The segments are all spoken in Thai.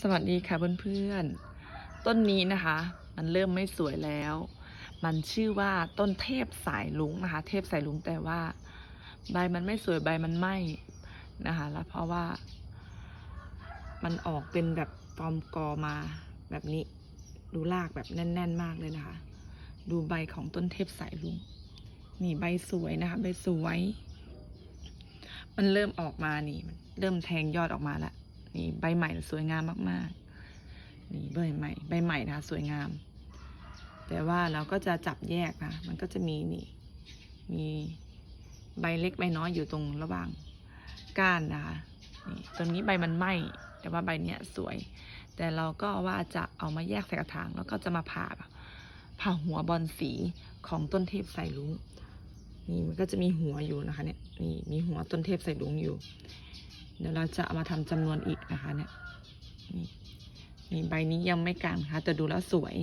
สวัสดีค่ะเพื่อนๆ ต้นนี้นะคะ มันเริ่มไม่สวยแล้ว มันชื่อว่าต้นเทพสายลุงนะคะ เทพสายลุงแต่ว่า ใบมันไม่สวยใบมันไหมนะคะ แล้วเพราะว่า มันออกเป็นแบบฟอมกอมาแบบนี้ ดูรากแบบแน่น ๆ มากเลยนะคะ ดูใบของต้นเทพสายลุง นี่ใบสวยนะคะ ใบสวย มันเริ่มออกมานี่ มันเริ่มแทงยอดออกมาแล้ว นี่ใบใหม่สวยงามมากๆ นี่ใบใหม่ใบใหม่นะคะสวยงาม แต่ว่าเราก็จะจับแยกนะมันก็จะมีนี่ มีใบเล็กใบน้อยอยู่ตรงระหว่างก้านนะคะนี่ตรงนี้ใบมันไหม้แต่ว่าใบเนี้ยสวย แต่เราก็ว่าจะเอามาแยกใส่กระถาง แล้วก็จะมาผ่าผ่าหัวบอลสีของต้นเทพใส่ลุงนี่มันก็จะมีหัวอยู่นะคะเนี่ยนี่มีหัวต้นเทพใส่ลุงอยู่ เดี๋ยวเราจะเอามาทำจำนวนอีกนะคะเนี่ยนี่นี่ใบนี้ยังไม่กลางนะคะแต่ดูแล้วสวย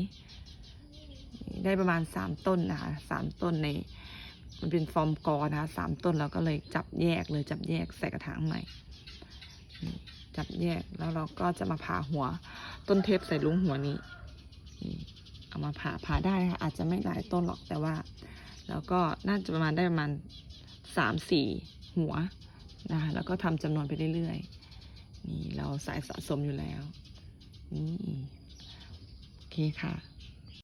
ได้ประมาณสามต้นนะคะสามต้นใน มันเป็นฟอร์มกอนะคะสามต้นเราก็เลยจับแยกเลยจับแยกใส่กระถางใหม่จับแยกแล้วเราก็จะมาผ่าหัวต้นเทพใส่ลุงหัวนี้เอามาผ่าผ่าได้นะคะอาจจะไม่หลายต้นหรอกแต่ว่า แล้วก็น่าจะประมาณได้ประมาณสามสี่หัว นะคะแล้วก็ทำจำนวนไปเรื่อยๆ นี่เราสายสะสมอยู่แล้ว นี่ โอเคค่ะ